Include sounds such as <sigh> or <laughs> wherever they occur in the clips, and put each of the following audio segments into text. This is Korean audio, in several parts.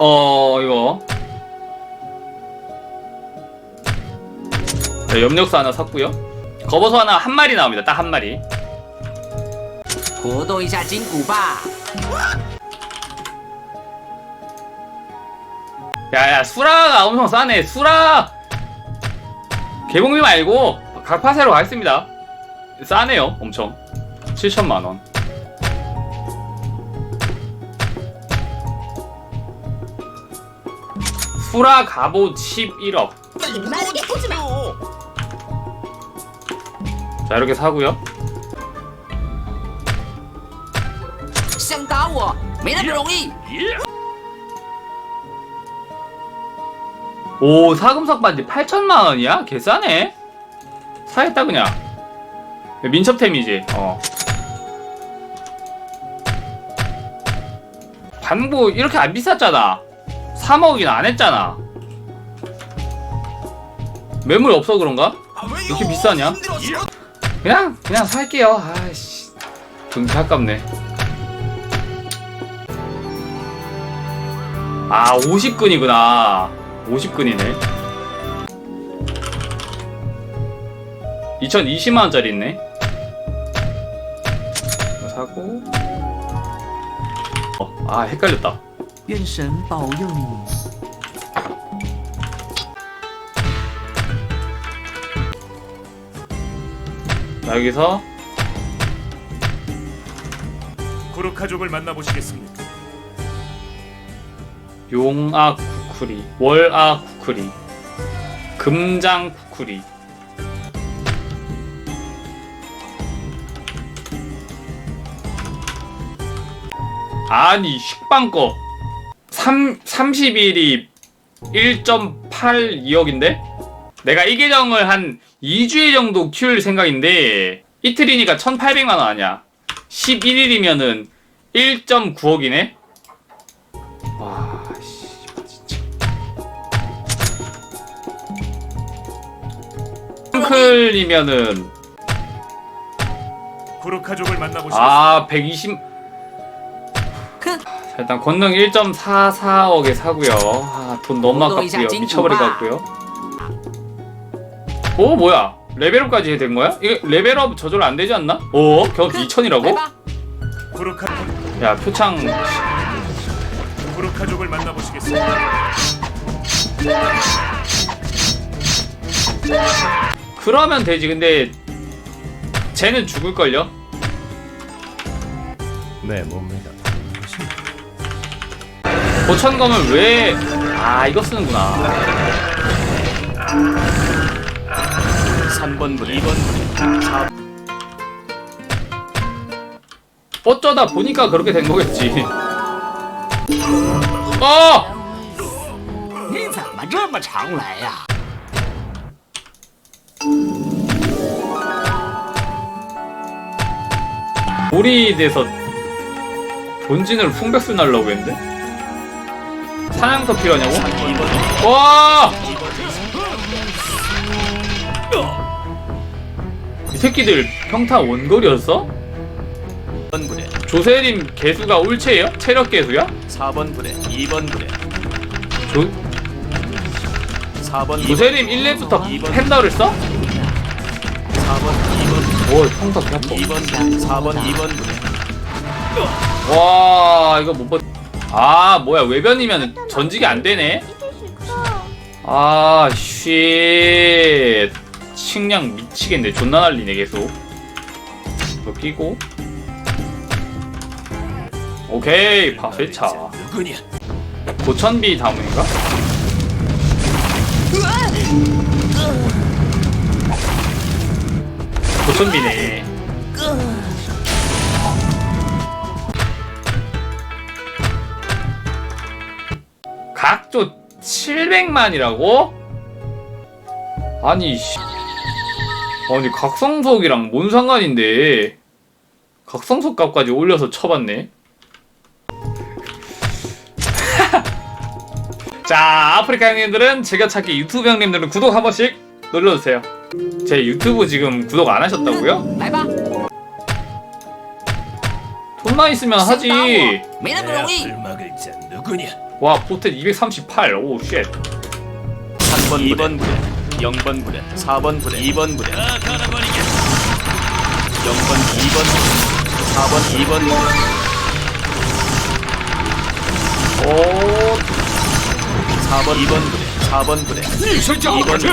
어 이거 네, 염력수 하나 샀고요 거버서 하나 한 마리 나옵니다 딱 한 마리 活动一下筋骨吧。 야야 수라가 엄청 싸네 수라 개봉비 말고 각파세로 가겠습니다 싸네요 엄청 7천만원 수라 갑옷 11억 你妈的给出去吧！ 자 이렇게 사고요 想打我，没那么容易。 오 사금석 반지 8천만원이야? 개싸네 사겠다 그냥 민첩템이지 어 반보 이렇게 안 비쌌잖아 3억이나 안 했잖아. 매물 없어 그런가? 이렇게 비싸냐? 그냥 그냥 살게요. 아이씨. 돈이 아깝네. 아 50근이구나. 50근이네. 2020만원짜리 있네. 이거 사고. 어, 아 헷갈렸다 愿神保佑你。 자 여기서 구르카족을 만나보시겠습니까? 용아 쿠쿠리 월아 쿠쿠리 금장 쿠쿠리 아니 식빵거 3, 30일이 1.82억인데? 내가 이 계정을 한 2주일 정도 키울 생각인데 이틀이니까 1800만원 아니야 11일이면은 1.9억이네? 와, 씨, 진짜. 클이면은 구르카족을 만나보시겠습니까? 아, 120. 자, 일단 권능 1.44억에 사고요. 아, 돈 너무 아깝고요. 미쳐버릴 것 같고요. 오, 뭐야? 레벨업까지 된 거야? 이거 레벨업 저절로 안 되지 않나? 오, 경험 2천이라고? 구르카 야, 표창 구르카족을 만나보시겠습니까? 그러면 되지. 근데 쟤는 죽을걸요? 네, 뭡니다. 고천검을 왜... 아 이거 쓰는구나 3번 부대, 2번 부대, 4 어쩌다 보니까 그렇게 된 거겠지 어! 你怎么这么常来呀、 돌이 돼서 본진을 풍백수 날라고 했는데? 사냥터 필요하냐고? 2번 와! 이 새끼들 평타 원거리였어? 2번 부대, 조세림 개수가 올체예요? 체력 개수야? 4번 부대, 2번 부대, 조, 4번 조세림 1렙부터 팬더를 써? 4번, 2번, 오 평타 개 아파 2번, 4번, 2번 부대. 와 이거 못 버. 아 뭐야 외변이면 전직이 안 되네. 아 쉣. 식량 미치겠네. 존나 날리네 계속. 이거 끼고. 오케이 파쇄차. 누구냐? 고천비 다음인가? 고천비네. 각조 700만이라고? 아니 씨. 아니 각성석이랑 뭔 상관인데 각성석 값까지 올려서 쳐봤네 <laughs> 자 아프리카 형님들은 즐겨찾기 유튜브 형님들은 구독 한 번씩 눌러주세요 제 유튜브 지금 구독 안 하셨다고요? 돈만 있으면 하지. 와 포텐 238. 오 쉣. 3번 2번 부대, 0번 부대, 4번 부대, 2번 부대, 0번 2번 4번 2번 부대. 오. 4번 2번 부대, 4번 부대, 2번 부대,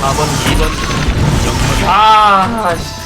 4번 2번 부대, 아. 씨.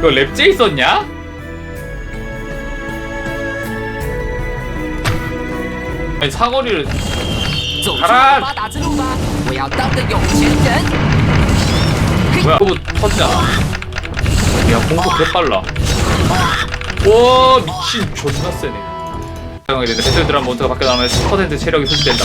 그거 랩제 있었냐? 아니 사거리를 走出 가라 发达之路吧！我要当个有钱人。 뭐야 그거 터지잖아 야 공속 개빨라 와 미친 존나 세네 사용하게 되는데 배틀 드럼 몬스터가 밖에 나오면 10% 체력이 소진된다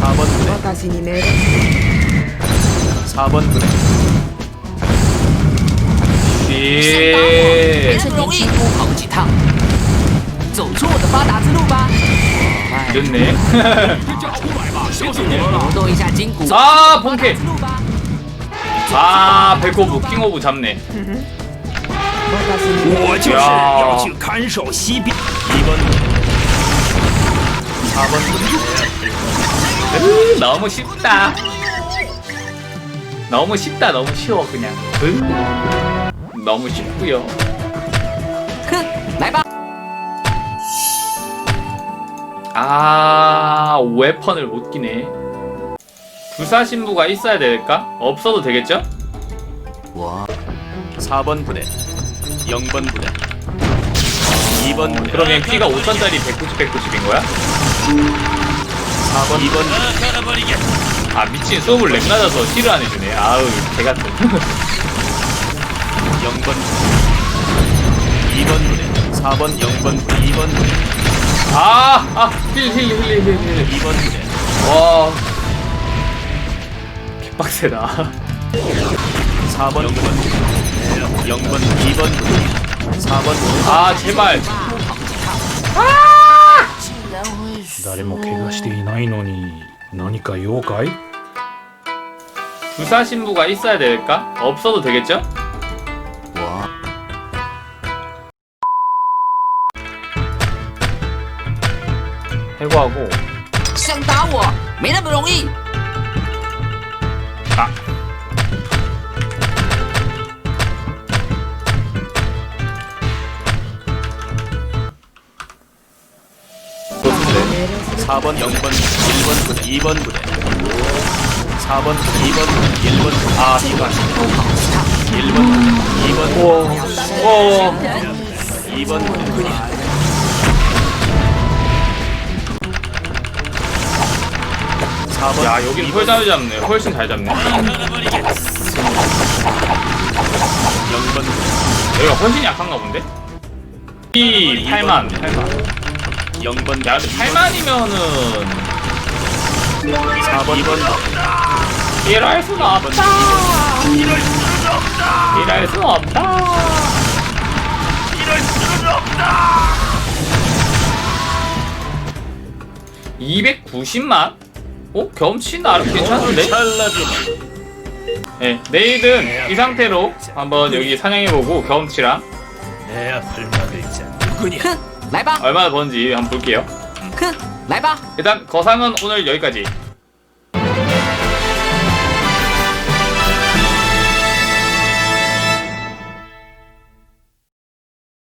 4번 부대 私に命令 4번 부대 别 쉣 这么容易，多跑几趟，走出我的发达之路吧！ 이겼네 活动一下筋骨。 아 发达 본캐 之路吧！ 아 백호부 킹오브 잡네 我就是呀要去看守西边。 2번 부대 4번 부대 너무 쉽다. 너무 쉽다. 너무 쉬워 그냥. 너무 쉽고요. 날봐. 아 웨펀을 못 끼네. 부사 신부가 있어야 될까? 없어도 되겠죠? 4번 부대 0번 부대 2번 부대 그러면 피가 5천짜리 190, 190인 거야? 4번. 2번 부대 아 미친 수업을 렉 맞아서 힐을 안 해주네. 아우 개같은. 0번. 부대 2번 부대 4번 0번 부대 2번 부대 아아힐힐힐힐힐 2번 부대 와. 개빡세다. 4번 0번. 부대 0번 2번 부대 4번. 부대 아 제발 竟然会输！誰も怪我していないのに何か用かい 부사신부가 있어야 될까? 없어도 되겠죠? 해고하고 想打我没那么容易。 4번 0번 1번 부대 2번 부대. 4번 2번 1번 부대 아 이거 1번 부대 2번 부대 어 2번 부대 4번 야 여긴 훨잘 잡네. 훨씬 잘 잡네. 0번 부대 여기가 훨씬 약한가 본데? 이 8만. 8만 0번 야 근데 8만이면은 4번 2번 일할 수는 없다 일할 수는 없다 이럴 수는 없다 290만? 어? 경치 나름 괜찮은데? 잘라주마. 네, 내일은 이 상태로 한번 여기 사냥해보고 경험치랑 내 앞을 막을 자 누구냐? 哼，来吧， 얼마나 버는지 한번 볼게요. 哼，来吧。 일단 거상은 오늘 여기까지.